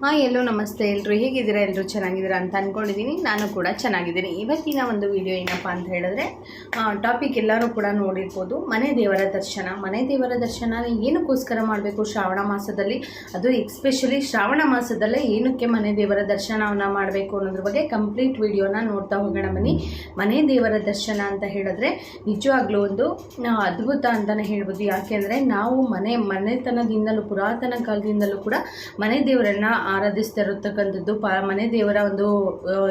ಹಾಂ ಎಲ್ಲೋ ನಮಸ್ತೆ. ಎಲ್ಲರೂ ಹೇಗಿದ್ದೀರಾ? ಎಲ್ಲರೂ ಚೆನ್ನಾಗಿದ್ದೀರಾ ಅಂತ ಅಂದ್ಕೊಂಡಿದ್ದೀನಿ ನಾನು ಕೂಡ ಚೆನ್ನಾಗಿದ್ದೀನಿ. ಇವತ್ತಿನ ಒಂದು ವಿಡಿಯೋ ಏನಪ್ಪ ಅಂತ ಹೇಳಿದ್ರೆ ಟಾಪಿಕ್ ಎಲ್ಲರೂ ಕೂಡ ನೋಡಿರ್ಬೋದು. ಮನೆ ದೇವರ ದರ್ಶನ. ಮನೆ ದೇವರ ದರ್ಶನ ಏನಕ್ಕೋಸ್ಕರ ಮಾಡಬೇಕು ಶ್ರಾವಣ ಮಾಸದಲ್ಲಿ? ಅದು ಎಕ್ಸ್ಪೆಷಲಿ ಶ್ರಾವಣ ಮಾಸದಲ್ಲೇ ಏನಕ್ಕೆ ಮನೆ ದೇವರ ದರ್ಶನವನ್ನು ಮಾಡಬೇಕು ಅನ್ನೋದ್ರ ಬಗ್ಗೆ ಕಂಪ್ಲೀಟ್ ವಿಡಿಯೋನ ನೋಡ್ತಾ ಹೋಗೋಣ ಬನ್ನಿ. ಮನೆ ದೇವರ ದರ್ಶನ ಅಂತ ಹೇಳಿದ್ರೆ, ನಿಜವಾಗ್ಲೂ ಒಂದು ಅದ್ಭುತ ಅಂತಲೇ ಹೇಳ್ಬೋದು. ಯಾಕೆಂದರೆ ನಾವು ಮನೆ ಮನೆತನದಿಂದಲೂ, ಪುರಾತನ ಕಾಲದಿಂದಲೂ ಕೂಡ ಮನೆ ದೇವರನ್ನ ಆರಾಧಿಸ್ತಾ ಇರತಕ್ಕಂಥದ್ದು ಪಾ, ಮನೆ ದೇವರ ಒಂದು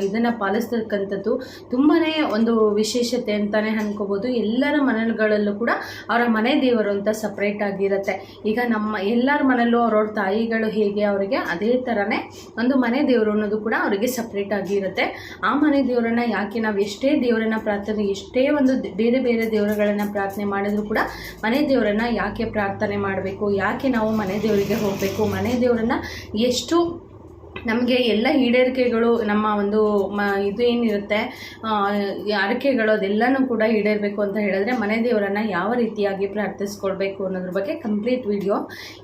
ಇದನ್ನು ಪಾಲಿಸ್ತಕ್ಕಂಥದ್ದು ತುಂಬಾ ಒಂದು ವಿಶೇಷತೆ ಅಂತಲೇ ಅನ್ಕೋಬೋದು. ಎಲ್ಲರ ಮನೆಗಳಲ್ಲೂ ಕೂಡ ಅವರ ಮನೆ ದೇವರು ಅಂತ ಸಪ್ರೇಟ್ ಆಗಿರುತ್ತೆ. ಈಗ ನಮ್ಮ, ಎಲ್ಲರ ಮನೆಯಲ್ಲೂ ಅವ್ರವ್ರ ತಾಯಿಗಳು ಹೇಗೆ ಅವರಿಗೆ ಅದೇ ಥರನೇ ಒಂದು ಮನೆ ದೇವರು ಅನ್ನೋದು ಕೂಡ ಅವರಿಗೆ ಸಪ್ರೇಟ್ ಆಗಿರುತ್ತೆ. ಆ ಮನೆ ದೇವರನ್ನ ಯಾಕೆ ನಾವು ಎಷ್ಟೇ ದೇವರನ್ನ ಪ್ರಾರ್ಥನೆ, ಎಷ್ಟೇ ಒಂದು ಬೇರೆ ಬೇರೆ ದೇವರುಗಳನ್ನು ಪ್ರಾರ್ಥನೆ ಮಾಡಿದ್ರು ಕೂಡ ಮನೆ ದೇವರನ್ನ ಯಾಕೆ ಪ್ರಾರ್ಥನೆ ಮಾಡಬೇಕು, ಯಾಕೆ ನಾವು ಮನೆ ದೇವರಿಗೆ ಹೋಗಬೇಕು, ಮನೆ ದೇವರನ್ನ ಎಷ್ಟು ನಮಗೆ ಎಲ್ಲ ಈಡೇರಿಕೆಗಳು ನಮ್ಮ ಒಂದು ಮ, ಇದು ಏನಿರುತ್ತೆ ಹರಕೆಗಳು ಅದೆಲ್ಲನೂ ಕೂಡ ಈಡೇರಬೇಕು ಅಂತ ಹೇಳಿದ್ರೆ ಮನೆ ದೇವರನ್ನು ಯಾವ ರೀತಿಯಾಗಿ ಪ್ರಾರ್ಥಿಸ್ಕೊಳ್ಬೇಕು ಅನ್ನೋದ್ರ ಬಗ್ಗೆ ಕಂಪ್ಲೀಟ್ ವಿಡಿಯೋ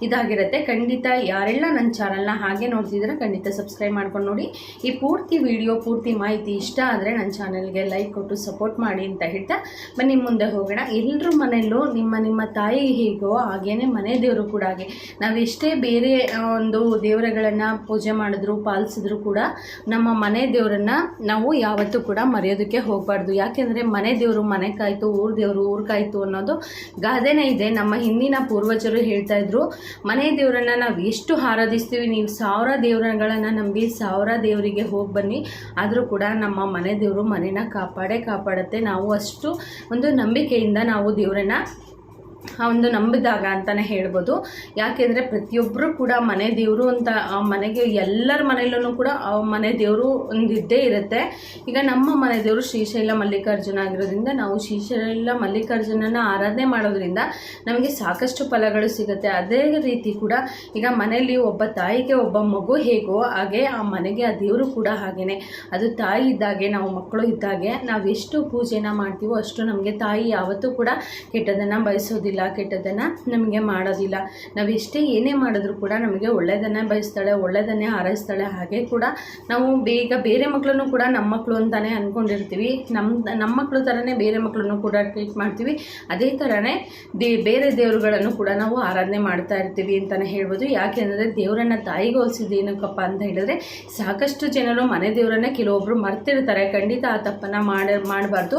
ಇದಾಗಿರುತ್ತೆ. ಖಂಡಿತ ಯಾರೆಲ್ಲ ನನ್ನ ಚಾನಲ್ನ ಹಾಗೆ ನೋಡ್ತಿದ್ರೆ ಖಂಡಿತ ಸಬ್ಸ್ಕ್ರೈಬ್ ಮಾಡ್ಕೊಂಡು ನೋಡಿ. ಈ ಪೂರ್ತಿ ವಿಡಿಯೋ ಪೂರ್ತಿ ಮಾಹಿತಿ ಇಷ್ಟ ಆದರೆ ನನ್ನ ಚಾನಲ್ಗೆ ಲೈಕ್ ಕೊಟ್ಟು ಸಪೋರ್ಟ್ ಮಾಡಿ ಅಂತ ಹೇಳ್ತಾ ಬನ್ನಿ ಮುಂದೆ ಹೋಗೋಣ. ಎಲ್ಲರ ಮನೆಯಲ್ಲೂ ನಿಮ್ಮ ನಿಮ್ಮ ತಾಯಿ ಹೇಗೋ ಹಾಗೇ ಮನೆ ದೇವರು ಕೂಡ ಹಾಗೆ. ನಾವು ಎಷ್ಟೇ ಬೇರೆ ಒಂದು ದೇವರುಗಳನ್ನು ಪೂಜೆ ಮಾಡಿದ್ರು ಪಾಲಿಸಿದ್ರು ಕೂಡ ನಮ್ಮ ಮನೆ ದೇವರನ್ನ ನಾವು ಯಾವತ್ತೂ ಕೂಡ ಮರೆಯೋದಕ್ಕೆ ಹೋಗಬಾರ್ದು. ಯಾಕೆಂದರೆ ಮನೆ ದೇವರು, ಮನೆ ಕಾಯ್ತು, ಊರ್ ದೇವರು, ಊರ್ ಕಾಯ್ತು ಅನ್ನೋದು ಗಾದೆನೇ ಇದೆ. ನಮ್ಮ ಹಿಂದಿನ ಪೂರ್ವಜರು ಹೇಳ್ತಾ ಇದ್ರು, ಮನೆ ದೇವರನ್ನ ನಾವು ಎಷ್ಟು ಆರಾಧಿಸ್ತೀವಿ, ನೀವು ಸಾವಿರ ದೇವರಗಳನ್ನು ನಂಬಿ ಸಾವಿರ ದೇವರಿಗೆ ಹೋಗಿ ಬನ್ನಿ. ಆದರೂ ಕೂಡ ನಮ್ಮ ಮನೆ ದೇವರು ಮನೇನ ಕಾಪಾಡೇ ಕಾಪಾಡುತ್ತೆ. ನಾವು ಅಷ್ಟು ಒಂದು ನಂಬಿಕೆಯಿಂದ ನಾವು ದೇವರನ್ನ ಆ ಒಂದು ನಂಬಿದಾಗ ಅಂತಲೇ ಹೇಳ್ಬೋದು. ಯಾಕೆಂದರೆ ಪ್ರತಿಯೊಬ್ಬರು ಕೂಡ ಮನೆ ದೇವರು ಅಂತ, ಆ ಮನೆಗೆ ಎಲ್ಲರ ಮನೆಯಲ್ಲೂ ಕೂಡ ಆ ಮನೆ ದೇವರು ಒಂದಿದ್ದೇ ಇರುತ್ತೆ. ಈಗ ನಮ್ಮ ಮನೆ ದೇವರು ಶ್ರೀಶೈಲ ಮಲ್ಲಿಕಾರ್ಜುನ ಆಗಿರೋದ್ರಿಂದ ನಾವು ಶ್ರೀಶೈಲ ಮಲ್ಲಿಕಾರ್ಜುನನ ಆರಾಧನೆ ಮಾಡೋದ್ರಿಂದ ನಮಗೆ ಸಾಕಷ್ಟು ಫಲಗಳು ಸಿಗುತ್ತೆ. ಅದೇ ರೀತಿ ಕೂಡ ಈಗ ಮನೆಯಲ್ಲಿ ಒಬ್ಬ ತಾಯಿಗೆ ಒಬ್ಬ ಮಗು ಹೇಗೋ ಹಾಗೆ ಆ ಮನೆಗೆ ಆ ದೇವರು ಕೂಡ ಹಾಗೇನೆ. ಅದು ತಾಯಿ ಇದ್ದಾಗೆ, ನಾವು ಮಕ್ಕಳು ಇದ್ದಾಗೆ ನಾವು ಎಷ್ಟು ಪೂಜೆನ ಮಾಡ್ತೀವೋ ಅಷ್ಟು ನಮಗೆ ತಾಯಿ ಯಾವತ್ತೂ ಕೂಡ ಕೆಟ್ಟದನ್ನು ಬಯಸೋದಿಲ್ಲ. ಕೆಟ್ಟದನ್ನು ನಮಗೆ ಮಾಡೋದಿಲ್ಲ. ನಾವು ಏನೇ ಮಾಡಿದ್ರು ಕೂಡ ನಮಗೆ ಒಳ್ಳೆಯದನ್ನೇ ಬಯಸ್ತಾಳೆ ಒಳ್ಳೆಯದನ್ನೇ ಹಾರೈಸ್ತಾಳೆ, ಹಾಗೆ ಕೂಡ ನಾವು ಬೇಗ ಬೇರೆ ಮಕ್ಕಳನ್ನು ಕೂಡ ನಮ್ಮ ಮಕ್ಕಳು ಅಂತಲೇ ಅಂದ್ಕೊಂಡಿರ್ತೀವಿ ನಮ್ಮ ನಮ್ಮ ಮಕ್ಕಳು ಥರನೇ ಬೇರೆ ಮಕ್ಕಳನ್ನು ಕೂಡ ಟ್ರೀಟ್ ಮಾಡ್ತೀವಿ. ಅದೇ ಥರನೇ ದೇ, ಬೇರೆ ದೇವರುಗಳನ್ನು ಕೂಡ ನಾವು ಆರಾಧನೆ ಮಾಡ್ತಾ ಇರ್ತೀವಿ ಅಂತಲೇ ಹೇಳ್ಬೋದು. ಯಾಕೆಂದರೆ ದೇವರನ್ನ ತಾಯಿಗೆ ಏನಕ್ಕಪ್ಪ ಅಂತ ಹೇಳಿದ್ರೆ ಸಾಕಷ್ಟು ಜನರು ಮನೆ ದೇವರನ್ನ ಕೆಲವೊಬ್ಬರು ಮರ್ತಿರ್ತಾರೆ. ಖಂಡಿತ ಆ ತಪ್ಪನ್ನು ಮಾಡಿ, ಮಾಡಬಾರ್ದು.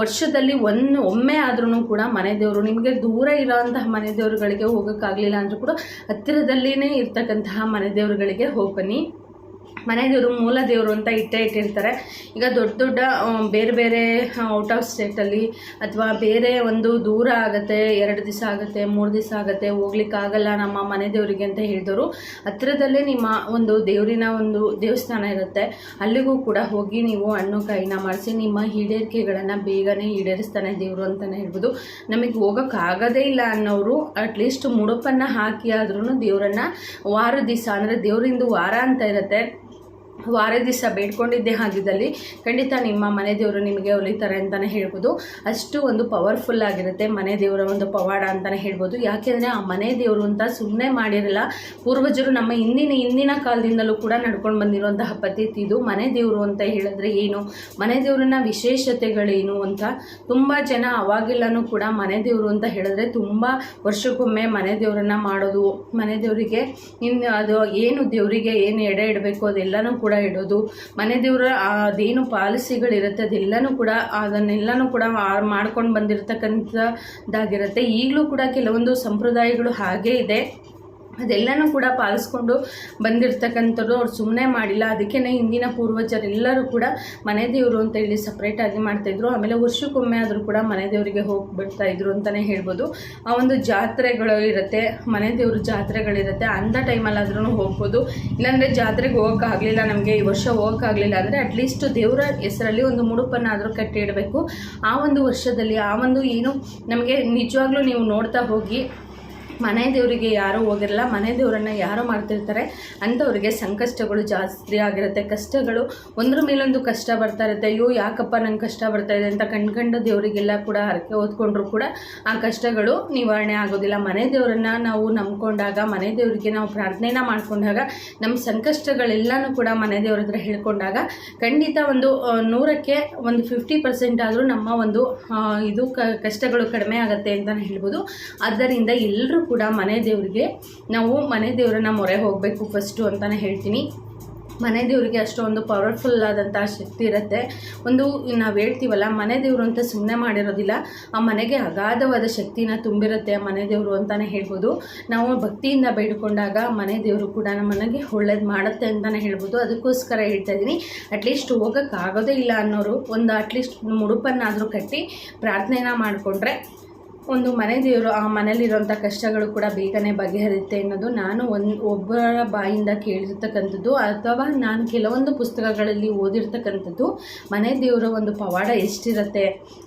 ವರ್ಷದಲ್ಲಿ ಒಂದು ಒಮ್ಮೆ ಆದ್ರೂ ಕೂಡ ಮನೆ ದೇವರು ನಿಮಗೆ ದೂರ ಇರೋಂತಹ ಮನೆ ದೇವರುಗಳಿಗೆ ಹೋಗೋಕ್ಕಾಗಲಿಲ್ಲ ಅಂದರೂ ಕೂಡ ಹತ್ತಿರದಲ್ಲಿನೇ ಇರ್ತಕ್ಕಂತಹ ಮನೆ ದೇವರುಗಳಿಗೆ ಹೋಗಿ ಮನೆ ದೇವರು ಮೂಲ ದೇವರು ಅಂತ ಇಟ್ಟೇ ಇಟ್ಟಿರ್ತಾರೆ. ಈಗ ದೊಡ್ಡ ದೊಡ್ಡ ಬೇರೆ ಬೇರೆ ಔಟ್ ಆಫ್ ಸ್ಟೇಟಲ್ಲಿ ಅಥವಾ ಬೇರೆ ಒಂದು ದೂರ ಆಗುತ್ತೆ, ಎರಡು ದಿವಸ ಆಗುತ್ತೆ, ಮೂರು ದಿವಸ ಆಗುತ್ತೆ ಹೋಗ್ಲಿಕ್ಕಾಗಲ್ಲ ನಮ್ಮ ಮನೆ ದೇವರಿಗೆ ಅಂತ ಹೇಳಿದವರು. ಹತ್ತಿರದಲ್ಲೇ ನಿಮ್ಮ ಒಂದು ದೇವರಿನ ಒಂದು ದೇವಸ್ಥಾನ ಇರುತ್ತೆ. ಅಲ್ಲಿಗೂ ಕೂಡ ಹೋಗಿ ನೀವು ಹಣ್ಣು, ಕಾಯಿನ ಮಾಡಿಸಿ ನಿಮ್ಮ ಈಡೇರಿಕೆಗಳನ್ನು ಬೇಗನೆ ಈಡೇರಿಸ್ತಾನೆ ದೇವರು ಅಂತಲೇ ಹೇಳ್ಬೋದು. ನಮಗೆ ಹೋಗೋಕ್ಕಾಗದೇ ಇಲ್ಲ ಅನ್ನೋರು ಅಟ್ಲೀಸ್ಟ್ ಮುಡುಪನ್ನು ಹಾಕಿ ಆದ್ರೂ ದೇವರನ್ನು ವಾರ ದಿವಸ ಅಂದರೆ ದೇವರಿಂದು ವಾರ ಅಂತ ಇರುತ್ತೆ. ವಾರ ದಿವಸ ಬೇಡ್ಕೊಂಡಿದ್ದೆ ಆಗಿದ್ದಲ್ಲಿ ಖಂಡಿತ ನಿಮ್ಮ ಮನೆ ದೇವರು ನಿಮಗೆ ಒಲಿತಾರೆ ಅಂತಲೇ ಹೇಳ್ಬೋದು. ಅಷ್ಟು ಒಂದು ಪವರ್ಫುಲ್ ಆಗಿರುತ್ತೆ ಮನೆ ದೇವರ ಒಂದು ಪವಾಡ ಅಂತಲೇ ಹೇಳ್ಬೋದು. ಯಾಕೆಂದರೆ ಆ ಮನೆ ದೇವರು ಅಂತ ಸುಮ್ಮನೆ ಮಾಡಿರಲ್ಲ, ಪೂರ್ವಜರು ನಮ್ಮ ಹಿಂದಿನ ಹಿಂದಿನ ಕಾಲದಿಂದಲೂ ಕೂಡ ನಡ್ಕೊಂಡು ಬಂದಿರುವಂತಹ ಪದ್ಧತಿ ಇದು. ಮನೆ ದೇವರು ಅಂತ ಹೇಳಿದ್ರೆ ಏನು? ಮನೆ ದೇವರನ್ನ ವಿಶೇಷತೆಗಳೇನು ಅಂತ? ತುಂಬ ಜನ ಅವಾಗಿಲ್ಲನೂ ಕೂಡ ಮನೆ ದೇವರು ಅಂತ ಹೇಳಿದ್ರೆ ತುಂಬ ವರ್ಷಕ್ಕೊಮ್ಮೆ ಮನೆ ದೇವರನ್ನ ಮಾಡೋದು, ಮನೆ ದೇವರಿಗೆ ಇನ್ನು ಅದು ಏನು ದೇವರಿಗೆ ಏನು ಎಡೆ ಇಡಬೇಕು ಅದೆಲ್ಲನೂ ಕೂಡ ಇಡೋದು. ಮನೆ ದೇವರ ಅದೇನು ಪಾಲಿಸಿಗಳಿರುತ್ತೆ, ಅದೆಲ್ಲನೂ ಕೂಡ, ಅದನ್ನೆಲ್ಲನೂ ಕೂಡ ಮಾಡ್ಕೊಂಡು ಬಂದಿರತಕ್ಕಂಥದ್ದಾಗಿರುತ್ತೆ. ಈಗಲೂ ಕೂಡ ಕೆಲವೊಂದು ಸಂಪ್ರದಾಯಗಳು ಹಾಗೇ ಇದೆ. ಅದೆಲ್ಲನೂ ಕೂಡ ಪಾಲಿಸ್ಕೊಂಡು ಬಂದಿರತಕ್ಕಂಥವ್ರು ಅವ್ರು ಸುಮ್ಮನೆ ಮಾಡಿಲ್ಲ. ಅದಕ್ಕೇ ಹಿಂದಿನ ಪೂರ್ವಜರೆಲ್ಲರೂ ಕೂಡ ಮನೆ ದೇವರು ಅಂತ ಹೇಳಿ ಸಪ್ರೇಟಾಗಿ ಮಾಡ್ತಾಯಿದ್ರು ಆಮೇಲೆ ವರ್ಷಕ್ಕೊಮ್ಮೆ ಆದರೂ ಕೂಡ ಮನೆ ದೇವರಿಗೆ ಹೋಗಿ ಇದ್ರು ಅಂತಲೇ ಹೇಳ್ಬೋದು. ಆ ಒಂದು ಜಾತ್ರೆಗಳು ಇರುತ್ತೆ, ಮನೆ ದೇವ್ರ ಜಾತ್ರೆಗಳಿರುತ್ತೆ ಅಂಥ ಟೈಮಲ್ಲಾದ್ರೂ ಹೋಗ್ಬೋದು. ಇಲ್ಲಾಂದರೆ ಜಾತ್ರೆಗೆ ಹೋಗೋಕ್ಕಾಗಲಿಲ್ಲ ನಮಗೆ, ಈ ವರ್ಷ ಹೋಗೋಕ್ಕಾಗಲಿಲ್ಲ ಅಂದರೆ ಅಟ್ಲೀಸ್ಟ್ ದೇವರ ಹೆಸರಲ್ಲಿ ಒಂದು ಮುಡುಪನ್ನಾದರೂ ಕಟ್ಟಿಡಬೇಕು. ಆ ಒಂದು ವರ್ಷದಲ್ಲಿ, ಆ ಒಂದು ಏನು ನಮಗೆ ನಿಜವಾಗ್ಲೂ ನೀವು ನೋಡ್ತಾ ಹೋಗಿ ಮನೆ ದೇವರಿಗೆ ಯಾರೂ ಹೋಗಿರಲ್ಲ, ಮನೆ ದೇವರನ್ನು ಯಾರು ಮಾಡ್ತಿರ್ತಾರೆ ಅಂಥವ್ರಿಗೆ ಸಂಕಷ್ಟಗಳು ಜಾಸ್ತಿ ಆಗಿರುತ್ತೆ. ಕಷ್ಟಗಳು ಒಂದ್ರ ಮೇಲೊಂದು ಕಷ್ಟ ಬರ್ತಾ ಇರುತ್ತೆ. ಅಯ್ಯೋ, ಯಾಕಪ್ಪ ನಂಗೆ ಕಷ್ಟ ಬರ್ತಾ ಇದೆ ಅಂತ ಕಣ್ಕಂಡ ದೇವರಿಗೆಲ್ಲ ಕೂಡ ಹರಕೆ ಓದ್ಕೊಂಡ್ರು ಕೂಡ ಆ ಕಷ್ಟಗಳು ನಿವಾರಣೆ ಆಗೋದಿಲ್ಲ. ಮನೆ ದೇವರನ್ನು ನಾವು ನಂಬ್ಕೊಂಡಾಗ, ಮನೆ ದೇವರಿಗೆ ನಾವು ಪ್ರಾರ್ಥನೆನ ಮಾಡ್ಕೊಂಡಾಗ ನಮ್ಮ ಸಂಕಷ್ಟಗಳೆಲ್ಲನೂ ಕೂಡ ಮನೆ ದೇವರ ಹತ್ರ ಹೇಳ್ಕೊಂಡಾಗ ಖಂಡಿತ ಒಂದು ನೂರಕ್ಕೆ ಒಂದು ಫಿಫ್ಟಿ ಪರ್ಸೆಂಟ್ ಆದರೂ ನಮ್ಮ ಒಂದು ಇದು ಕಷ್ಟಗಳು ಕಡಿಮೆ ಆಗುತ್ತೆ ಅಂತಲೇ ಹೇಳ್ಬೋದು. ಆದ್ದರಿಂದ ಎಲ್ಲರೂ ಕೂಡ ಮನೆ ದೇವರಿಗೆ ನಾವು ಮನೆ ದೇವರನ್ನ ಮೊರೆ ಹೋಗಬೇಕು ಫಸ್ಟು ಅಂತಲೇ ಹೇಳ್ತೀನಿ. ಮನೆ ದೇವರಿಗೆ ಅಷ್ಟೊಂದು ಪವರ್ಫುಲ್ ಆದಂತಹ ಶಕ್ತಿ ಇರುತ್ತೆ. ಒಂದು ನಾವು ಹೇಳ್ತೀವಲ್ಲ, ಮನೆ ದೇವರು ಅಂತ ಸುಮ್ಮನೆ ಮಾಡಿರೋದಿಲ್ಲ, ಆ ಮನೆಗೆ ಅಗಾಧವಾದ ಶಕ್ತಿನ ತುಂಬಿರುತ್ತೆ ಆ ಮನೆ ದೇವರು ಅಂತಲೇ ಹೇಳ್ಬೋದು. ನಾವು ಭಕ್ತಿಯಿಂದ ಬೇಡಿಕೊಂಡಾಗ ಮನೆ ದೇವರು ಕೂಡ ನಮ್ಮ ಮನೆಗೆ ಒಳ್ಳೇದು ಮಾಡುತ್ತೆ ಅಂತಲೇ ಹೇಳ್ಬೋದು. ಅದಕ್ಕೋಸ್ಕರ ಹೇಳ್ತಾ ಇದ್ದೀನಿ ಅಟ್ಲೀಸ್ಟ್ ಹೋಗೋಕ್ಕಾಗೋದೇ ಇಲ್ಲ ಅನ್ನೋರು, ಒಂದು ಅಟ್ಲೀಸ್ಟ್ ಮುಡುಪನ್ನಾದರೂ ಕಟ್ಟಿ ಪ್ರಾರ್ಥನೆನ ಮಾಡಿಕೊಂಡ್ರೆ ಒಂದು ಮನೆ ದೇವರು, ಆ ಮನೇಲಿರುವಂಥ ಕಷ್ಟಗಳು ಕೂಡ ಬೇಗನೆ ಬಗೆಹರಿಯುತ್ತೆ ಅನ್ನೋದು ನಾನು ಒಂದು ಒಬ್ಬರ ಬಾಯಿಂದ ಕೇಳಿರ್ತಕ್ಕಂಥದ್ದು, ಅಥವಾ ನಾನು ಕೆಲವೊಂದು ಪುಸ್ತಕಗಳಲ್ಲಿ ಓದಿರ್ತಕ್ಕಂಥದ್ದು, ಮನೆ ದೇವರ ಒಂದು ಪವಾಡ ಎಷ್ಟಿರುತ್ತೆ?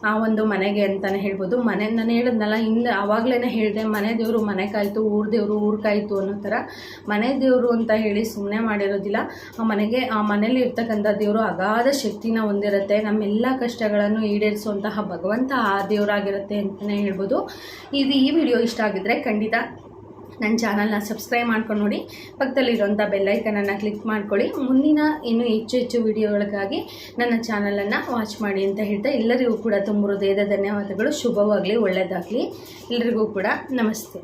ಆ ಒಂದು ಮನೆಗೆ ಅಂತಲೇ ಹೇಳ್ಬೋದು. ಮನೆ, ನಾನು ಹೇಳಿದ್ನಲ್ಲ ಹಿಂದೆ ಆವಾಗಲೇ ಹೇಳಿದೆ, ಮನೆ ದೇವರು ಮನೆ ಕಾಯ್ತು, ಊರ ದೇವರು ಊರು ಕಾಯ್ತು ಅನ್ನೋ ಥರ. ಮನೆ ದೇವರು ಅಂತ ಹೇಳಿ ಸುಮ್ಮನೆ ಮಾಡಿರೋದಿಲ್ಲ. ಆ ಮನೆಗೆ, ಆ ಮನೇಲಿ ಇರ್ತಕ್ಕಂಥ ದೇವರು ಅಗಾಧ ಶಕ್ತಿನ ಹೊಂದಿರುತ್ತೆ. ನಮ್ಮೆಲ್ಲ ಕಷ್ಟಗಳನ್ನು ಈಡೇರಿಸುವಂತಹ ಭಗವಂತ ಆ ದೇವರಾಗಿರುತ್ತೆ ಅಂತಲೇ ಹೇಳ್ಬೋದು. ಇದು ಈ ವಿಡಿಯೋ ಇಷ್ಟ ಆಗಿದ್ರೆ ಖಂಡಿತ ನನ್ನ ಚಾನಲ್ನ ಸಬ್ಸ್ಕ್ರೈಬ್ ಮಾಡ್ಕೊಂಡು ನೋಡಿ. ಪಕ್ಕದಲ್ಲಿರುವಂಥ ಬೆಲ್ಲೈಕನನ್ನು ಕ್ಲಿಕ್ ಮಾಡ್ಕೊಳ್ಳಿ. ಮುಂದಿನ ಇನ್ನೂ ಹೆಚ್ಚು ಹೆಚ್ಚು ವಿಡಿಯೋಗಳಿಗಾಗಿ ನನ್ನ ಚಾನಲನ್ನು ವಾಚ್ ಮಾಡಿ ಅಂತ ಹೇಳ್ತಾ ಎಲ್ಲರಿಗೂ ಕೂಡ ತುಂಬ ಹೃದಯದ ಧನ್ಯವಾದಗಳು. ಶುಭವಾಗಲಿ ಒಳ್ಳೆಯದಾಗಲಿ ಎಲ್ಲರಿಗೂ ಕೂಡ ನಮಸ್ತೆ.